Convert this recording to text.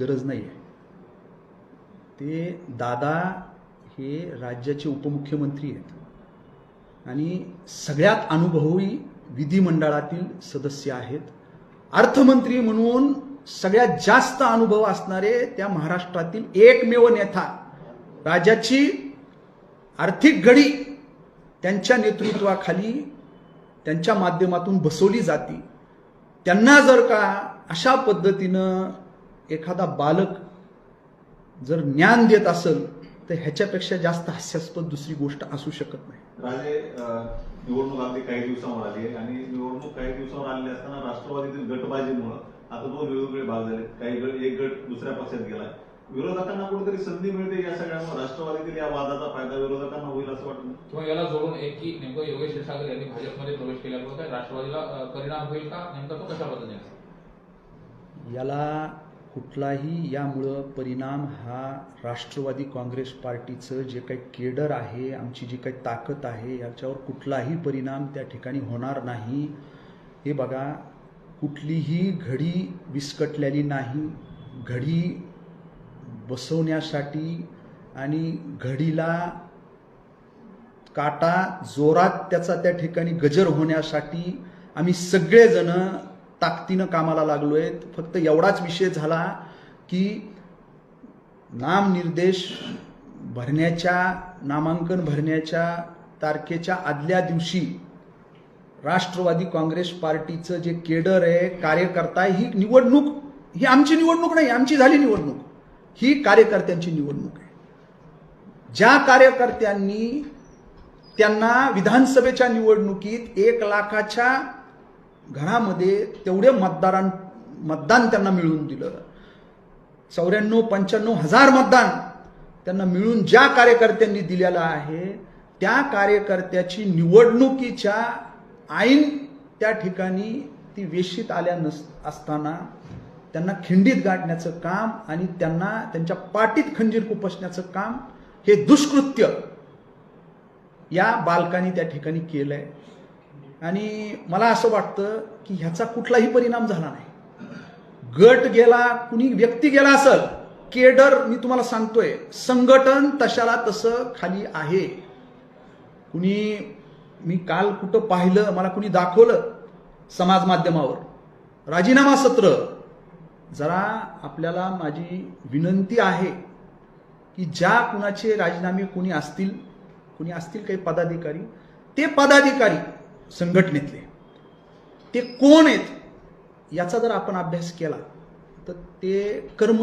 गरज नाही आहे ते दादा हे राज्याचे उपमुख्यमंत्री आहेत. आणि सगळ्यात अनुभवी विधिमंडळातील सदस्य आहेत. अर्थमंत्री म्हणून सगळ्यात जास्त अनुभव असणारे त्या महाराष्ट्रातील एकमेव नेता राज्याची आर्थिक घडी त्यांच्या नेतृत्वाखाली त्यांच्या माध्यमातून बसवली जाते. त्यांना जर का अशा पद्धतीनं एखादा बालक जर ज्ञान देत असेल तर ह्याच्यापेक्षा जास्त हास्यास्पद दुसरी गोष्ट असू शकत नाही. राजे निवडणूक अगदी काही दिवसांवर आली आहे आणि निवडणूक काही दिवसांवर आलेली असताना राष्ट्रवादीतील गटबाजीमुळे आता दोन वेगवेगळे भाग झाले काही गट एक गट दुसऱ्या पक्षात गेलाय विरोधकांना कुठेतरी संधी मिळते या सगळ्यामुळे राष्ट्रवादीतील या वादाचा फायदा विरोधकांना होईल असं वाटतं किंवा याला जोडून एक की नेमकं योगेश क्षीरसागर यांनी भाजपमध्ये प्रवेश केल्यामुळे काय राष्ट्रवादीला परिणाम होईल का? नेमका तो कशा पद्धतीने? याला कुठलाही यामुळं परिणाम हा राष्ट्रवादी काँग्रेस पार्टीचं जे काही केडर आहे आमची जी काही ताकद आहे याच्यावर कुठलाही परिणाम त्या ठिकाणी होणार नाही. हे बघा कुठलीही घडी विस्कटलेली नाही. घडी बसवण्यासाठी आणि घडीला काटा जोरात त्याचा त्या ठिकाणी गजर होण्यासाठी आम्ही सगळेजणं ताकदीनं कामाला लागलो आहेत फक्त एवढाच विषय झाला की नामनिर्देश भरण्याच्या नामांकन भरण्याच्या तारखेच्या आदल्या दिवशी राष्ट्रवादी काँग्रेस पार्टीचं जे केडर आहे कार्यकर्ता आहे, ही निवडणूक ही आमची निवडणूक नाही आमची झाली निवडणूक. ही कार्यकर्त्यांची निवडणूक आहे. ज्या कार्यकर्त्यांनी त्यांना विधानसभेच्या निवडणुकीत एक लाखाच्या घरामध्ये तेवढे मतदारां मतदान त्यांना मिळवून दिलं. चौऱ्याण्णव पंच्याण्णव हजार मतदान त्यांना मिळून ज्या कार्यकर्त्यांनी दिलेलं आहे त्या कार्यकर्त्याची निवडणुकीच्या ऐन त्या ठिकाणी ती वेशीत आल्या नस असताना त्यांना खिंडीत गाठण्याचं काम आणि त्यांना त्यांच्या पाठीत खंजीर खुपसण्याचं काम हे दुष्कृत्य या बालकांनी त्या ठिकाणी केलंय. आणि मला असं वाटतं की ह्याचा कुठलाही परिणाम झाला नाही. गट गेला कुणी व्यक्ती गेला असेल केडर मी तुम्हाला सांगतोय संघटन तशाला तसं खाली आहे. कुणी मी काल कुठं पाहिलं मला कुणी दाखवलं समाज माध्यमावर? राजीनामा सत्र. जरा आपल्याला माझी विनंती आहे की ज्या कुणाचे राजीनामे कोणी असतील कुणी असतील काही पदाधिकारी ते पदाधिकारी संघटनेतले. ते कोण आहेत? याचा जर आपण अभ्यास केला तर ते कर्म